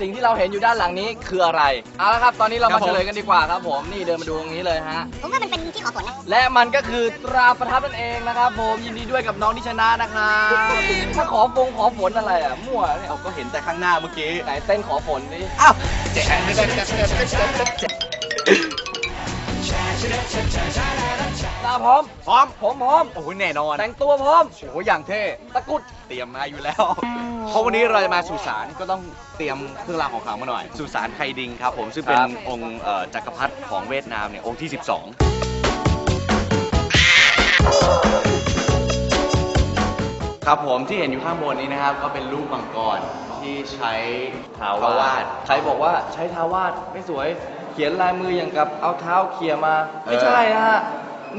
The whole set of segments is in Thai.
สิ่งที่เราเห็นอยู่ด้านหลังนี้คืออะไรเอาละครับ ตอนนี้เราครัมาบผม เฉลยกันดีกว่าครับผมนี่เดินมาดูตรงนี้เลยฮะ ผมว่ามันเป็นที่ขอฝนนะและมันก็คือตราประทับนั่นเองนะครับผมยินดีด้วยกับน้องที่ชนะนะครับถ้าขอฟงขอฝนอะไรอะมั่วเนี่ยเราก็เห็นแต่ข้างหน้าเมื่อกี้ไหนเต้นขอฝนดิอ้าว ตาพร้อม พร้อม ผมพร้อม โอ้โหแน่นอน แต่งตัวพร้อม โอ้โหอย่างเท่ ตะกรุด เตรียมมาอยู่แล้ว เพราะวันนี้เราจะมาสุสานก็ต้องเตรียมเครื่องรางของขลังมาหน่อย สุสานไคดิงครับผม ซึ่งเป็นองค์เอ่อจักรพรรดิของเวียดนามเนี่ย องค์ที่ 12 ครับผมที่เห็นอยู่ข้างบนนี้นะครับ ก็เป็นรูปมังกรที่ใช้ทาวาวทาา ดดใครบอกว่าใช้ทาวาดไม่สวย เขียนลายมืออย่างกับเอาเท้าเขี่ยมา ไม่ใช่นะฮะ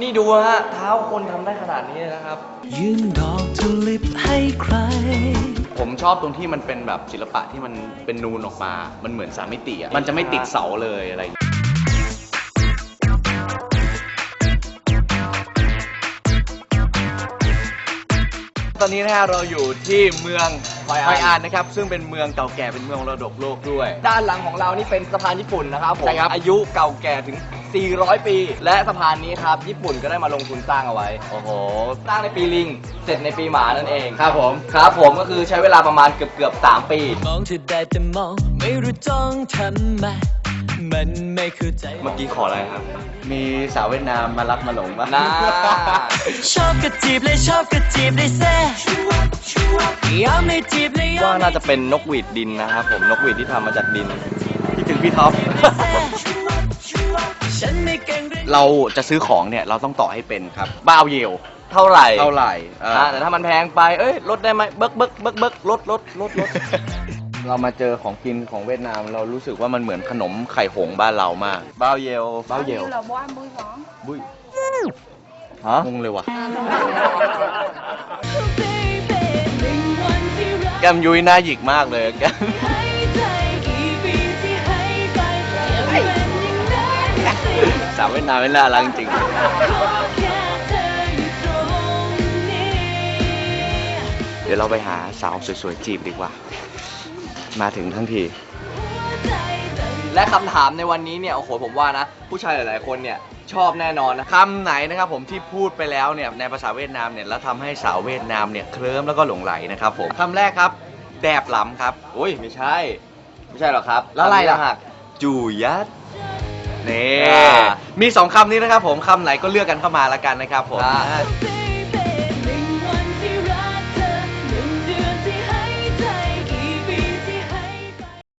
นี่ดูฮะ เท้าคนทำได้ขนาดนี้เลยนะครับ ยื่นดอกทุลิปให้ใคร ผมชอบตรงที่มันเป็นแบบศิลปะที่มันเป็นนูนออกมา มันเหมือนสามมิติอะ มันจะไม่ติดเสาเลยอะไรอย่างเงี้ยตอนนี้นะฮะเราอยู่ที่เมือง ฮอยอันฮอยอันนะครับ ซึ่งเป็นเมืองเก่าแก่เป็นเมืองมรดกโลกด้วย ด้านหลังของเรานี่เป็นสะพานญี่ปุ่นนะครับผม ใช่ครับ อายุเก่าแก่ถึง 400 ปี และสะพานนี้ครับ ญี่ปุ่นก็ได้มาลงทุนสร้างเอาไว้ โอ้โห สร้างในปีลิง เสร็จในปีหมานั่นเอง ครับผม ครับผมก็คือใช้เวลาประมาณเกือบเกือบๆ3ปี มองเธอได้แต่มอง ไม่รู้จ้องทำไมมันไม่เข้าใจ เมื่อกี้ขออะไรครับ มีสาวเวียดนามมารักมาหลงปะนะชอบกระจีบเลยชอบกระจีบเลยแซ่ ยอมไม่จีบเลยยอว่ามน่าจะเป็นนกหวีดดินนะครับผมนกหวีดที่ทำมาจากดินคิดถึงพี่ท็อปฉันไม่เก่งเรื่องเราจะซื้อของเนี่ยเราต้องต่อให้เป็นครับบ้าวเยวเท่าไหร่เท่าไหร่เอออ่าแต่ถ้ามันแพงไปเอ้ยลดได้ไหมเบิกเบิกเบิกเบิกลดลดลดลด เรามาเจอของกินของเวียดนาม เรารู้สึกว่ามันเหมือนขนมไข่หงส์บ้านเรามากบ้าวเยวบ้าวเยวบุ้ยฮะงงเลยว่ะ แก้มยุ้ยหน้าหยิกมากเลยแก้มสาวเวียดนามไม่น่ารักจริงเดี๋ยวเราไปหาสาวสวยๆจีบดีกว่า มาถึงทั้งที และคำถามในวันนี้เนี่ยโอ้โหผมว่านะ ผู้ชายหลายๆคนเนี่ย ชอบแน่นอนนะคำไหนนะครับผมที่พูดไปแล้วเนี่ยในภาษาเวียดนามเนี่ยแล้วทำให้สาวเวียดนามเนี่ยเคลิ้มแล้วก็หลงไหลนะครับผมคำแรกครับ แดบหลำครับอุ้ยไม่ใช่ ไม่ใช่หรอกครับแล้วอะไรล่ะ คำนี้ต่างหากจูยัดนี่อ่ามีสองคำนี้นะครับผมคำไหนก็เลือกกันเข้ามาละกันนะครับผม อ่าอ่า